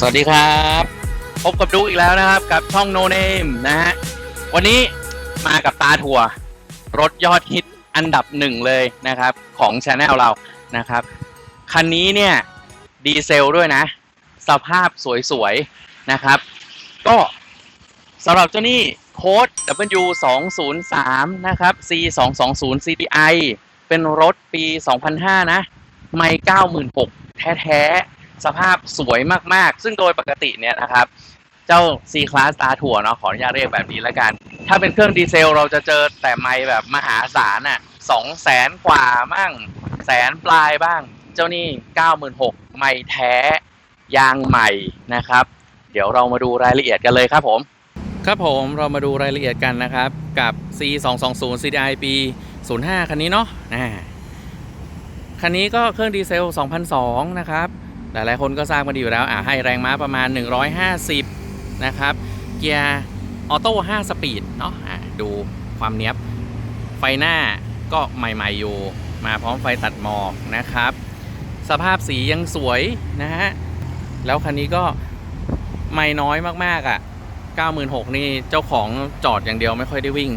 สวัสดีครับ พบกับดูอีกแล้วนะครับ กับช่อง No Name นะฮะ วันนี้มากับตาทัวรถยอดฮิตอันดับหนึ่งเลยนะครับ ของช anel เรานะครับ คันนี้เนี่ย ดีเซลด้วยนะ สภาพสวยๆ นะครับ ก็สำหรับเจ้านี่โค้ด W 2 0 3นะครับ C 2 2 0 CDI เป็นรถปี 2005 นะ ไม่ 96,000แท้ๆ สภาพสวยมากๆ ซึ่งโดยปกติเนี่ยนะครับ เจ้า C Class R ถั่วเนาะขออนุญาตเรียกแบบนี้แล้วกัน ถ้าเป็นเครื่องดีเซลเราจะเจอแต่ไม่แบบมหาศาลอะสองแสนกว่ามั่งแสนปลายบ้าง เจ้านี่เก้าหมื่นหกไม่แท้ยางใหม่นะครับ เดี๋ยวเรามาดูรายละเอียดกันเลยครับผม ครับผมเรามาดูรายละเอียดกันนะครับ กับ C 2 2 0 CDI ปี 05 คันนี้เนาะนะคันนี้ก็เครื่องดีเซล 2002 นะครับ หลายๆคนก็ทราบกันดีอยู่แล้วอ่าให้แรงม้าประมาณ 150 นะครับ เกียร์ออโต้5สปีดเนาะอ่าดูความเนี้ยบ ไฟหน้าก็ใหม่ๆอยู่ มาพร้อมไฟตัดหมอกนะครับ สภาพสียังสวยนะฮะ แล้วคันนี้ก็ไม่น้อยมากๆอะ่ะ96,000นี่เจ้าของจอดอย่างเดียวไม่ค่อยได้วิ่ง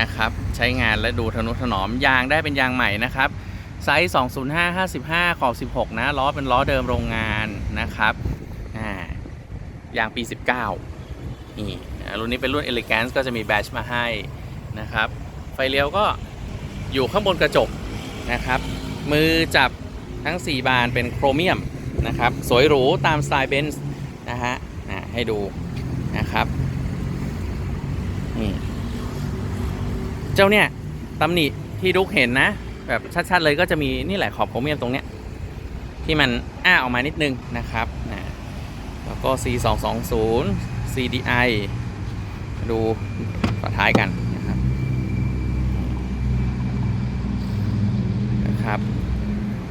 นะครับ ใช้งานและดูทนุถนอมยางได้เป็นยางใหม่นะครับ ไซส์ 205 55 ขอบ 16 นะ ล้อเป็นล้อเดิมโรงงานนะครับอ่ายางปี 19 นี่รุ่นนี้เป็นรุ่น Elegance ก็จะมีแบตมาให้นะครับ ไฟเลี้ยวก็อยู่ข้างบนกระจกนะครับ มือจับทั้ง 4 บานเป็นโครเมียมนะครับ สวยหรูตามสไตล์เบนซ์นะฮะอ่าให้ดูนะครับนี่เจ้าเนี่ยตำหนิที่ดุกเห็นนะ แบบชัดๆเลยก็จะมีนี่แหละขอบโครเมียมตรงเนี้ยที่มันอ้าออกมานิดนึงนะครับนะแล้วก็ C 2 2 0 CDI ดูต่อท้ายกันนะครับนะครับ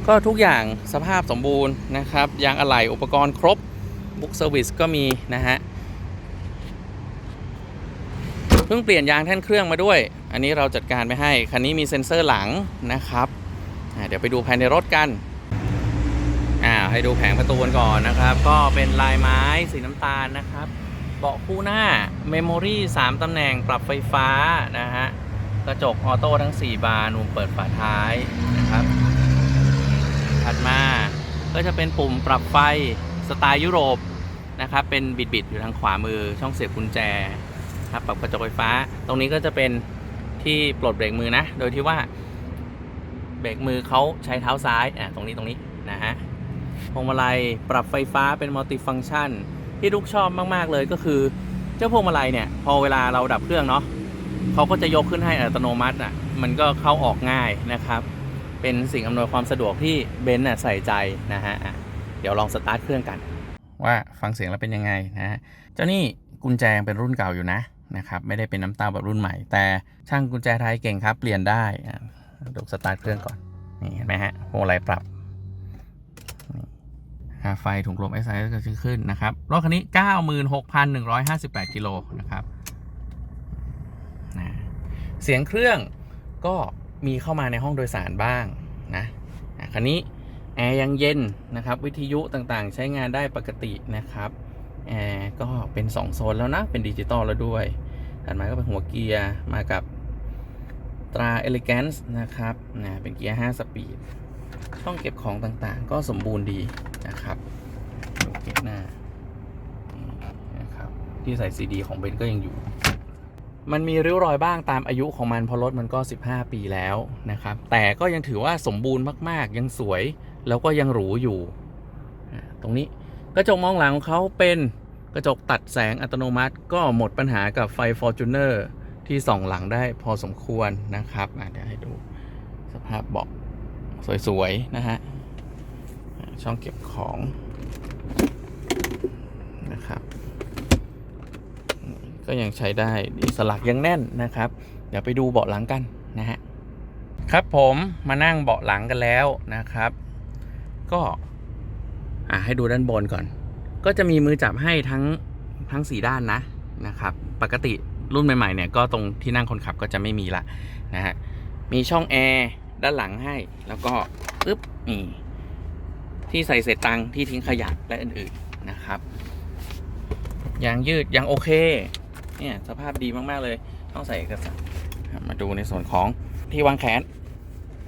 ก็ทุกอย่างสภาพสมบูรณ์นะครับยางอะไหล่อุปกรณ์ครบบุ๊กเซอร์วิสก็มีนะฮะ เพิ่งเปลี่ยนยางแท่นเครื่องมาด้วย อันนี้เราจัดการไปให้ คันนี้มีเซ็นเซอร์หลังนะครับเดี๋ยวไปดูภายในรถกันอ่าให้ดูแผงประตูกันก่อนนะครับ ก็เป็นลายไม้สีน้ำตาลนะครับ เบาะคู่หน้าเมมโมรี่3ตำแหน่งปรับไฟฟ้านะฮะกระจกออโต้ทั้ง 4 บานมุมเปิดฝาท้ายนะครับ ถัดมาก็จะเป็นปุ่มปรับไฟสไตล์ยุโรปนะครับ เป็นบิดๆอยู่ทางขวามือช่องเสียบกุญแจ ครับปรับกระจกไฟฟ้า ตรงนี้ก็จะเป็นที่ปลดเบรกมือนะ โดยที่ว่าเบรกมือเขาใช้เท้าซ้ายอะตรงนี้ตรงนี้นะฮะพวงมาลัยปรับไฟฟ้าเป็นมัลติฟังชัน ที่ลูกชอบมาก ๆ เลยก็คือ เจ้าพวงมาลัยเนี่ย พอเวลาเราดับเครื่องเนาะเขาก็จะยกขึ้นให้อัตโนมัติอะมันก็เข้าออกง่ายนะครับ เป็นสิ่งอำนวยความสะดวกที่เบนซ์น่ะใส่ใจนะฮะอะเดี๋ยวลองสตาร์ทเครื่องกัน ว่าฟังเสียงแล้วเป็นยังไงนะฮะเจ้านี่กุญแจยังเป็นรุ่นเก่าอยู่นะ นะครับไม่ได้เป็นน้ำตาแบบรุ่นใหม่ แต่ช่างกุญแจไทยเก่งครับเปลี่ยนได้ดูสตาร์ทเครื่องก่อนนี่เห็นไหมฮะโฮไลปรับค่าไฟถุงลม SI ก็จะขึ้นนะครับรถคันนี้ 96,158 กิโลนะครับนะเสียงเครื่องก็มีเข้ามาในห้องโดยสารบ้างนะคันนี้แอร์ยังเย็นนะครับ วิทยุต่างๆ ใช้งานได้ปกตินะครับ แอร์ก็เป็น 2 โซนแล้วนะ เป็นดิจิตอลแล้วด้วย ถัดมาก็เป็นหัวเกียร์มากับตรา Elegance นะครับนะเป็นเกียร์ 5 สปีด ช่องเก็บของต่างๆ ก็สมบูรณ์ดีนะครับดูเก็บหน้านะครับที่ใส่ซีดีของเบนก็ยังอยู่ มันมีริ้วรอยบ้างตามอายุของมันพราะรถมันก็ 15 ปีแล้วนะครับ แต่ก็ยังถือว่าสมบูรณ์มากๆ ยังสวยแล้วก็ยังหรูอยู่ ตรงนี้กระจกมองหลังของเขาเป็น กระจกตัดแสงอัตโนมัติ ก็หมดปัญหากับไฟ Fortuner ที่ส่องหลังได้พอสมควรนะครับอะเดี๋ยวให้ดูสภาพเบาะสวยๆ นะฮะ ช่องเก็บของนะครับ ก็ยังใช้ได้สลักยังแน่นนะครับ เดี๋ยวไปดูเบาะหลังกันนะฮะ ครับผมมานั่งเบาะหลังกันแล้วนะครับ ก็อะให้ดูด้านบนก่อน ก็จะมีมือจับให้ทั้งทั้งสีด้านนะนะครับ ปกติรุ่นใหม่ๆเนี่ยก็ตรงที่นั่งคนขับก็จะไม่มีละนะฮะมีช่องแอร์ด้านหลังให้ แล้วก็ปึ๊บนี่ที่ใส่เศษตังที่ทิ้งขยะและอื่นๆนะครับยางยืดยังโอเคเนี่ยสภาพดีมากๆเลย ต้องใส่เอกสารมาดูในส่วนของที่วางแขน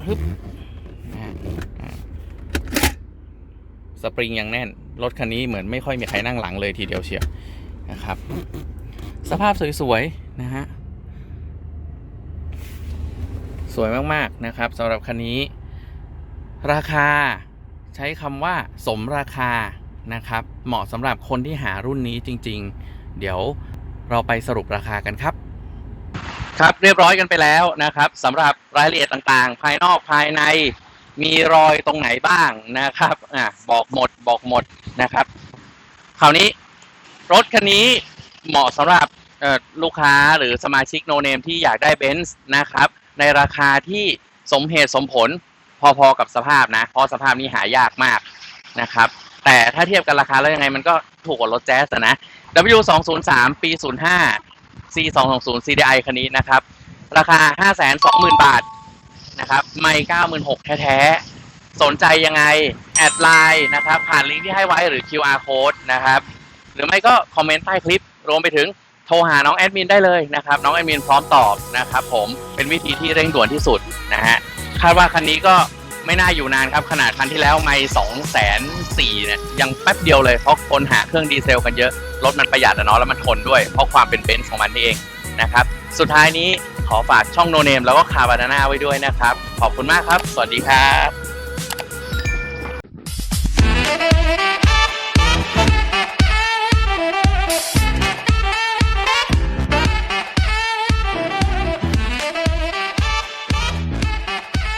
ฮึบนะฮะอ่า สปริงยังแน่น รถคันนี้เหมือนไม่ค่อยมีใครนั่งหลังเลยทีเดียวเชียวนะครับ สภาพสวยๆนะฮะสวยมากๆนะครับสำหรับคันนี้ ราคาใช้คำว่าสมราคานะครับ เหมาะสำหรับคนที่หารุ่นนี้จริง ๆ เดี๋ยวเราไปสรุปราคากันครับ ครับเรียบร้อยกันไปแล้วนะครับสำหรับรายละเอียดต่างๆ ภายนอกภายใน มีรอยตรงไหนบ้างนะครับอะบอกหมดบอกหมดนะครับ คราวนี้รถคันนี้เหมาะสำหรับลูกค้าหรือสมาชิกโนเนมที่อยากได้เบนซ์นะครับ ในราคาที่สมเหตุสมผลพอๆกับสภาพนะ เพราะสภาพนี้หายากมากนะครับ แต่ถ้าเทียบกันราคาแล้วยังไงมันก็ถูกกว่ารถแจ๊สนะ W 2 0 3 ปี 05 C 2 2 0 CDI คันนี้นะครับ ราคา 520,000 บาท นะครับไม่96,000แท้ๆ สนใจยังไง แอดไลน์นะครับ ผ่านลิงก์ที่ให้ไว้หรือ QR code นะครับ หรือไม่ก็คอมเมนต์ใต้คลิป รวมไปถึงโทรหาน้องแอดมินได้เลยนะครับ น้องแอดมินพร้อมตอบนะครับผมเป็นวิธีที่เร่งด่วนที่สุดนะฮะคาดว่าคันนี้ก็ไม่น่าอยู่นานครับ ขนาดคันที่แล้วไม่สองแสนสี่เนี่ยยังแป๊บเดียวเลย เพราะคนหาเครื่องดีเซลกันเยอะ รถมันประหยัดอะเนาะแล้วมันทนด้วย เพราะความเป็นเบนซ์ของมันนี่เองนะครับ สุดท้ายนี้ ขอฝากช่องโนเนมแล้วก็คาบานาน่าไว้ด้วยนะครับ ขอบคุณมากครับ สวัสดีครับ